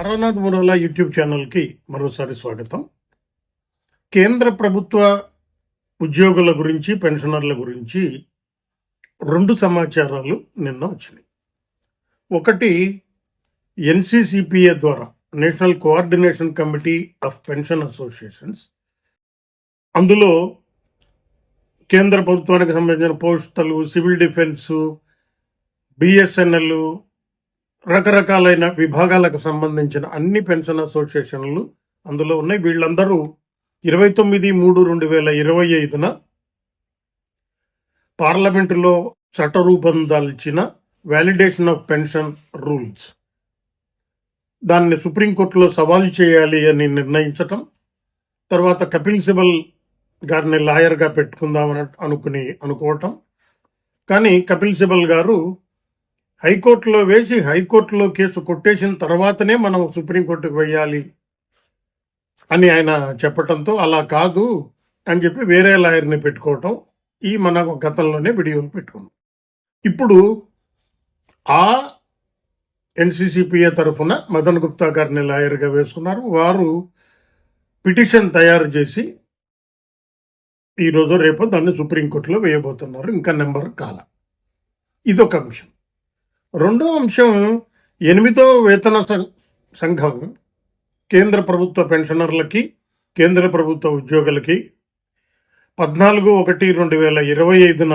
Taranath మురాలా YouTube ఛానల్కి మరోసారి స్వాగతం. కేంద్ర ప్రభుత్వ ఉద్యోగుల గురించి పెన్షనర్ల గురించి రెండు సమాచారాలు నిన్న వచ్చినాయి. ఒకటి ఎన్సిసిపిఏ ద్వారా national coordination committee of pension associations. అందులో కేంద్ర ప్రభుత్వానికి సంబంధించిన పోస్టులు సివిల్ డిఫెన్సు బిఎస్ఎన్ఎల్ రకరకాలైన విభాగాలకు సంబంధించిన అన్ని పెన్షన్ అసోసియేషన్లు అందులో ఉన్నాయి. వీళ్ళందరూ ఇరవై తొమ్మిది మూడు రెండు వేల ఇరవై ఐదున పార్లమెంటులో చట్టరూపం దాల్చిన వ్యాలిడేషన్ ఆఫ్ పెన్షన్ రూల్స్ దాన్ని సుప్రీంకోర్టులో సవాల్ చేయాలి అని నిర్ణయించటం తర్వాత కపిల్ సిబల్ గారిని లాయర్గా పెట్టుకుందామని అనుకుని అనుకోవటం. కానీ కపిల్ సిబల్ గారు హైకోర్టులో వేసి హైకోర్టులో కేసు కొట్టేసిన తర్వాతనే మనం సుప్రీంకోర్టుకు వెయ్యాలి అని ఆయన చెప్పటంతో అలా కాదు అని చెప్పి వేరే లాయర్ని పెట్టుకోవటం ఈ మన గతంలోనే వీడియోలు పెట్టుకున్నాం. ఇప్పుడు ఆ ఎన్సీసీపీఏ తరఫున మదన్ గుప్తా గారిని లాయర్గా వేసుకున్నారు. వారు పిటిషన్ తయారు చేసి ఈరోజు రేపు దాన్ని సుప్రీంకోర్టులో వేయబోతున్నారు. ఇంకా నెంబర్ కాల. ఇదొక అంశం. రెండో అంశం ఎనిమిదో వేతన సంఘం కేంద్ర ప్రభుత్వ పెన్షనర్లకి కేంద్ర ప్రభుత్వ ఉద్యోగులకి పద్నాలుగు ఒకటి రెండు వేల ఇరవై ఐదున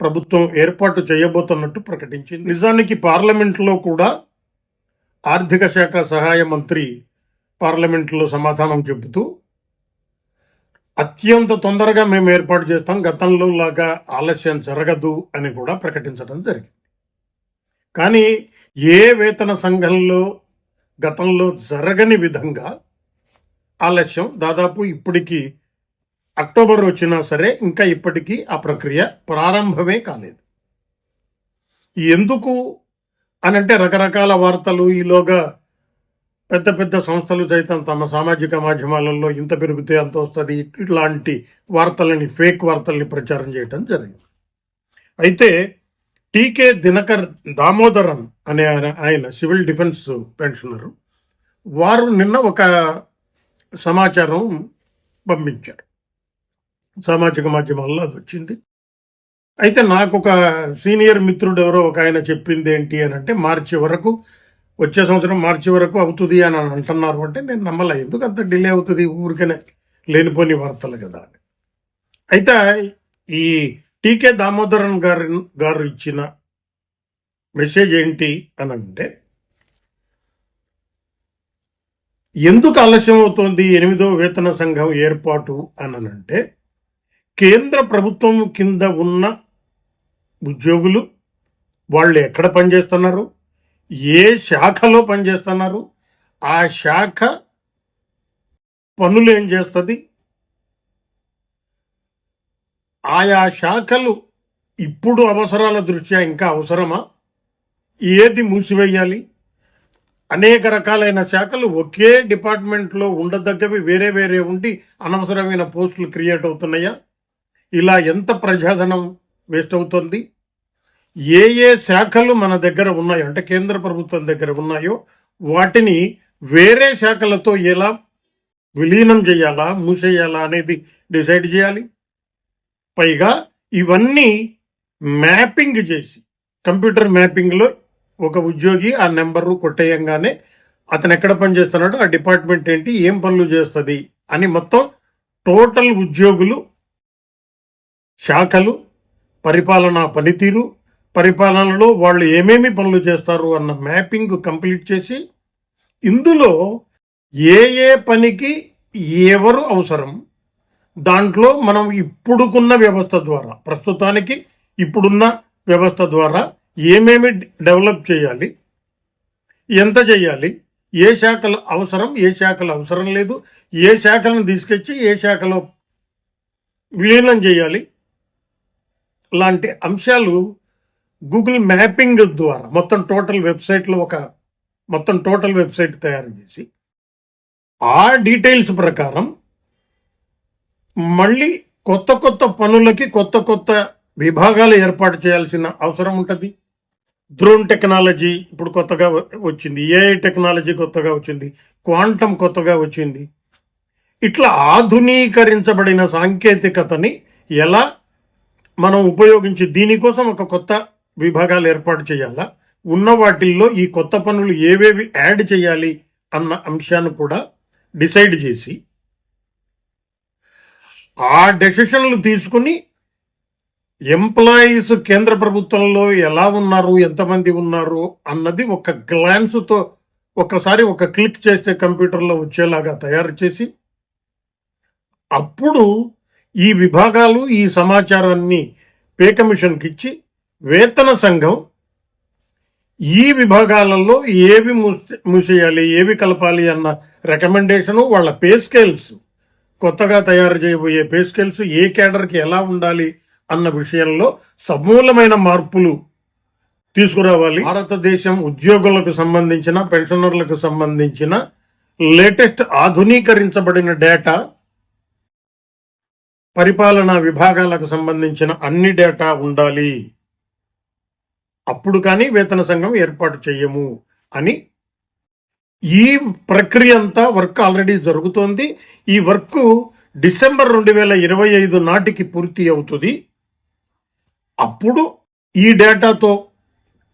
ప్రభుత్వం ఏర్పాటు చేయబోతున్నట్టు ప్రకటించింది. నిజానికి పార్లమెంట్లో కూడా ఆర్థిక శాఖ సహాయ మంత్రి పార్లమెంట్లో సమాధానం చెబుతూ అత్యంత తొందరగా మేము ఏర్పాటు చేస్తాం గతంలో లాగా ఆలస్యం జరగదు అని కూడా ప్రకటించడం జరిగింది. కానీ ఏ వేతన సంఘంలో గతంలో జరగని విధంగా ఆలస్యం దాదాపు ఇప్పటికీ అక్టోబర్ వచ్చినా సరే ఇంకా ఇప్పటికీ ఆ ప్రక్రియ ప్రారంభమే కాలేదు. ఎందుకు అని అంటే రకరకాల వార్తలు ఈలోగా పెద్ద పెద్ద సంస్థలు సైతం తమ సామాజిక మాధ్యమాలలో ఇంత పెరిగితే అంత వస్తుంది ఇట్లాంటి వార్తలని ఫేక్ వార్తల్ని ప్రచారం చేయటం జరిగింది. అయితే టీకే దినకర్ దామోదరన్ అనే ఆయన ఆయన సివిల్ డిఫెన్స్ పెన్షనర్. వారు నిన్న ఒక సమాచారం పంపించారు. సామాజిక మాధ్యమాల్లో అది వచ్చింది. అయితే నాకు ఒక సీనియర్ మిత్రుడు ఎవరో ఒక ఆయన చెప్పింది ఏంటి అని అంటే మార్చి వరకు వచ్చే సంవత్సరం మార్చి వరకు అవుతుంది అని అంటున్నారు అంటే నేను నమ్మలే. ఎందుకు అంత డిలే అవుతుంది? ఊరికనే లేనిపోని వార్తలు కదా అని. అయితే ఈ టీకే దామోదరన్ గారి గారు ఇచ్చిన మెసేజ్ ఏంటి అని అంటే ఎందుకు ఆలస్యం అవుతోంది ఎనిమిదో వేతన సంఘం ఏర్పాటు అని అంటే కేంద్ర ప్రభుత్వం కింద ఉన్న ఉద్యోగులు వాళ్ళు ఎక్కడ పనిచేస్తున్నారు? ఏ శాఖలో పనిచేస్తున్నారు? ఆ శాఖ పనులు ఏం చేస్తుంది? ఆయా శాఖలు ఇప్పుడు అవసరాల దృష్ట్యా ఇంకా అవసరమా? ఏది మూసివేయాలి? అనేక రకాలైన శాఖలు ఒకే డిపార్ట్మెంట్లో ఉండదగ్గవి వేరే వేరే ఉండి అనవసరమైన పోస్టులు క్రియేట్ అవుతున్నాయా? ఇలా ఎంత ప్రజాధనం వేస్ట్ అవుతుంది? ఏ ఏ శాఖలు మన దగ్గర ఉన్నాయో అంటే కేంద్ర ప్రభుత్వం దగ్గర ఉన్నాయో వాటిని వేరే శాఖలతో ఎలా విలీనం చేయాలా మూసేయాలా అనేది డిసైడ్ చేయాలి. పైగా ఇవన్నీ మ్యాపింగ్ చేసి కంప్యూటర్ మ్యాపింగ్లో ఒక ఉద్యోగి ఆ నెంబరు కొట్టేయంగానే అతను ఎక్కడ పనిచేస్తున్నాడో ఆ డిపార్ట్మెంట్ ఏంటి ఏం పనులు చేస్తుంది అని మొత్తం టోటల్ ఉద్యోగులు శాఖలు పరిపాలనా పనితీరు పరిపాలనలో వాళ్ళు ఏమేమి పనులు చేస్తారు అన్న మ్యాపింగ్ కంప్లీట్ చేసి ఇందులో ఏ ఏ పనికి ఎవరు అవసరం దాంట్లో మనం ఇప్పుడుకున్న వ్యవస్థ ద్వారా ప్రస్తుతానికి ఇప్పుడున్న వ్యవస్థ ద్వారా ఏమేమి డెవలప్ చేయాలి ఎంత చేయాలి ఏ శాఖలు అవసరం ఏ శాఖలు అవసరం లేదు ఏ శాఖలను తీసుకొచ్చి ఏ శాఖలో విలీనం చేయాలి లాంటి అంశాలు గూగుల్ మ్యాపింగ్ ద్వారా మొత్తం టోటల్ వెబ్సైట్లో ఒక మొత్తం టోటల్ వెబ్సైట్ తయారు చేసి ఆ డీటెయిల్స్ ప్రకారం మళ్ళీ కొత్త కొత్త పనులకి కొత్త కొత్త విభాగాలు ఏర్పాటు చేయాల్సిన అవసరం ఉంటుంది. డ్రోన్ టెక్నాలజీ ఇప్పుడు కొత్తగా వచ్చింది. ఏఐ టెక్నాలజీ కొత్తగా వచ్చింది. క్వాంటమ్ కొత్తగా వచ్చింది. ఇట్లా ఆధునీకరించబడిన సాంకేతికతని ఎలా మనం ఉపయోగించి దీనికోసం ఒక కొత్త విభాగాలు ఏర్పాటు చేయాలా? ఉన్న వాటిల్లో ఈ కొత్త పనులు ఏవేవి యాడ్ చేయాలి అన్న అంశాన్ని కూడా డిసైడ్ చేసి ఆ డెసిషన్లు తీసుకుని ఎంప్లాయీస్ కేంద్ర ప్రభుత్వంలో ఎలా ఉన్నారు ఎంతమంది ఉన్నారు అన్నది ఒక గ్లాన్స్తో ఒకసారి ఒక క్లిక్ చేస్తే కంప్యూటర్లో వచ్చేలాగా తయారు చేసి అప్పుడు ఈ విభాగాలు ఈ సమాచారాన్ని పే కమిషన్కి ఇచ్చి వేతన సంఘం ఈ విభాగాలలో ఏవి మూసేయాలి ఏవి కలపాలి అన్న రికమెండేషను వాళ్ళ పే స్కేల్స్ కొత్తగా తయారు చేయబోయే పే స్కేల్స్ ఏ కేడర్కి ఎలా ఉండాలి అన్న విషయంలో సమూలమైన మార్పులు తీసుకురావాలి. భారతదేశం ఉద్యోగులకు సంబంధించిన పెన్షనర్లకు సంబంధించిన లేటెస్ట్ ఆధునీకరించబడిన డేటా పరిపాలనా విభాగాలకు సంబంధించిన అన్ని డేటా ఉండాలి. అప్పుడు కానీ వేతన సంఘం ఏర్పాటు చేయము అని ఈ ప్రక్రియ అంతా వర్క్ ఆల్రెడీ జరుగుతోంది. ఈ వర్క్ డిసెంబర్ రెండు వేల ఇరవై ఐదు నాటికి పూర్తి అవుతుంది. అప్పుడు ఈ డేటాతో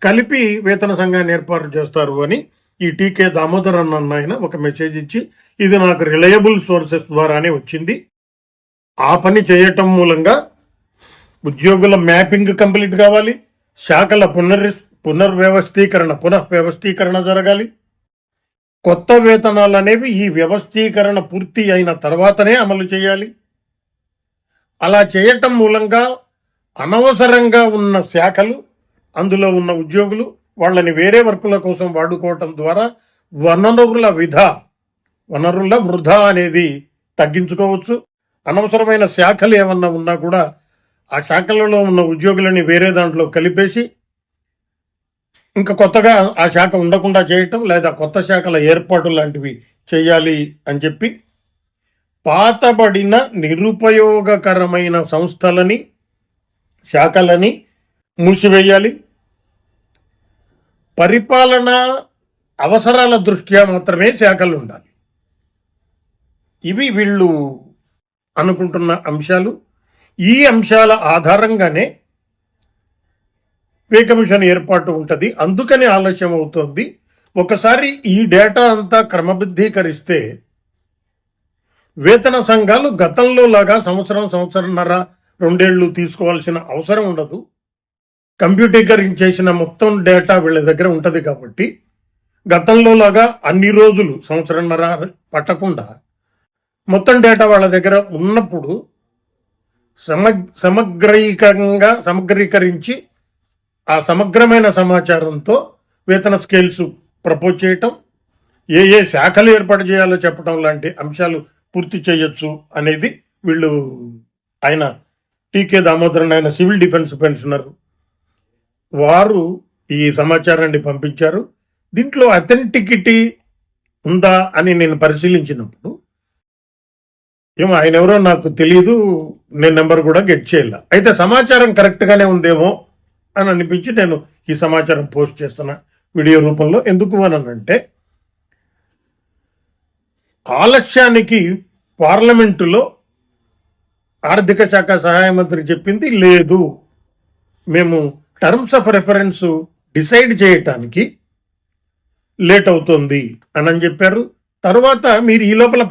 కలిపి వేతన సంఘాన్ని ఏర్పాటు చేస్తారు అని ఈ టీకే దామోదర్ అన్న ఆయన ఒక మెసేజ్ ఇచ్చి ఇది నాకు రిలయబుల్ సోర్సెస్ ద్వారానే వచ్చింది. ఆ పని చేయటం మూలంగా ఉద్యోగుల మ్యాపింగ్ కంప్లీట్ కావాలి. శాఖల పునర్ పునర్వ్యవస్థీకరణ పునః వ్యవస్థీకరణ జరగాలి. కొత్త వేతనాలు అనేవి ఈ వ్యవస్థీకరణ పూర్తి అయిన తర్వాతనే అమలు చేయాలి. అలా చేయటం మూలంగా అనవసరంగా ఉన్న శాఖలు అందులో ఉన్న ఉద్యోగులు వాళ్ళని వేరే వర్కుల కోసం వాడుకోవటం ద్వారా వనరుల విధ వనరుల వృధా అనేది తగ్గించుకోవచ్చు. అనవసరమైన శాఖలు ఏమన్నా ఉన్నా కూడా ఆ శాఖలలో ఉన్న ఉద్యోగులని వేరే దాంట్లో కలిపేసి ఇంకా కొత్తగా ఆ శాఖ ఉండకుండా చేయటం లేదా కొత్త శాఖల ఏర్పాటు లాంటివి చేయాలి అని చెప్పి పాతబడిన నిరుపయోగకరమైన సంస్థలని శాఖలని మూసివేయాలి. పరిపాలన అవసరాల దృష్ట్యా మాత్రమే శాఖలు ఉండాలి. ఇవి వీళ్ళు అనుకుంటున్న అంశాలు. ఈ అంశాల ఆధారంగానే పే కమిషన్ ఏర్పాటు ఉంటుంది. అందుకని ఆలస్యం అవుతుంది. ఒకసారి ఈ డేటా అంతా క్రమబద్ధీకరిస్తే వేతన సంఘాలు గతంలో లాగా సంవత్సరం సంవత్సరంన్నర రెండేళ్ళు తీసుకోవాల్సిన అవసరం ఉండదు. కంప్యూటీకరించేసిన మొత్తం డేటా వీళ్ళ దగ్గర ఉంటుంది కాబట్టి గతంలో లాగా అన్ని రోజులు సంవత్సరంన్నర పట్టకుండా మొత్తం డేటా వాళ్ళ దగ్గర ఉన్నప్పుడు సమ సమగ్రీకంగా సమగ్రీకరించి ఆ సమగ్రమైన సమాచారంతో వేతన స్కేల్స్ ప్రపోజ్ చేయటం ఏ ఏ శాఖలు ఏర్పాటు చేయాలో చెప్పడం లాంటి అంశాలు పూర్తి చేయొచ్చు అనేది వీళ్ళు ఆయన టీకే దామోదరన్ ఆయన సివిల్ డిఫెన్స్ పెన్షనర్. వారు ఈ సమాచారాన్ని పంపించారు. దీంట్లో అథెంటికిటీ ఉందా అని నేను పరిశీలించినప్పుడు ఏమో ఆయన ఎవరో నాకు తెలియదు నేను నెంబర్ కూడా గెట్ చేయాల. అయితే సమాచారం కరెక్ట్గానే ఉందేమో అని అనిపించి నేను ఈ సమాచారం పోస్ట్ చేస్తున్న వీడియో రూపంలో ఎందుకు అని అంటే ఆలస్యానికి పార్లమెంటులో ఆర్థిక శాఖ సహాయ మంత్రి చెప్పింది లేదు. మేము టర్మ్స్ ఆఫ్ రెఫరెన్స్ డిసైడ్ చేయటానికి లేట్ అవుతుంది అని అని చెప్పారు. తర్వాత మీరు ఈ లోపల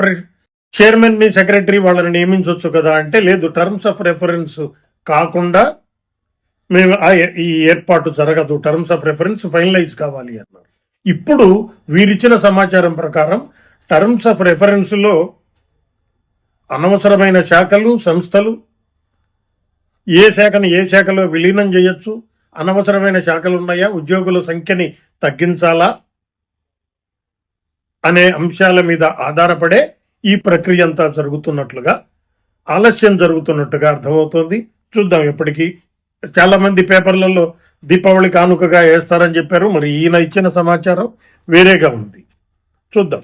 చైర్మన్ని సెక్రటరీ వాళ్ళని నియమించవచ్చు కదా అంటే లేదు టర్మ్స్ ఆఫ్ రెఫరెన్స్ కాకుండా మేము ఆ ఏ- ఈ ఏర్పాటు జరగదు. టర్మ్స్ ఆఫ్ రెఫరెన్స్ ఫైనలైజ్ కావాలి అన్నారు. ఇప్పుడు వీరిచ్చిన సమాచారం ప్రకారం టర్మ్స్ ఆఫ్ రెఫరెన్స్లో అనవసరమైన శాఖలు సంస్థలు ఏ శాఖను ఏ శాఖలో విలీనం చేయొచ్చు అనవసరమైన శాఖలు ఉన్నాయా ఉద్యోగుల సంఖ్యని తగ్గించాలా అనే అంశాల మీద ఆధారపడే ఈ ప్రక్రియ అంతా జరుగుతున్నట్లుగా ఆలస్యం జరుగుతున్నట్టుగా అర్థమవుతోంది. చూద్దాం ఎప్పటికీ చాలా మంది పేపర్లలో దీపావళి కానుకగా వేస్తారని చెప్పారు. మరి ఈయన ఇచ్చిన సమాచారం వేరేగా ఉంది. చూద్దాం.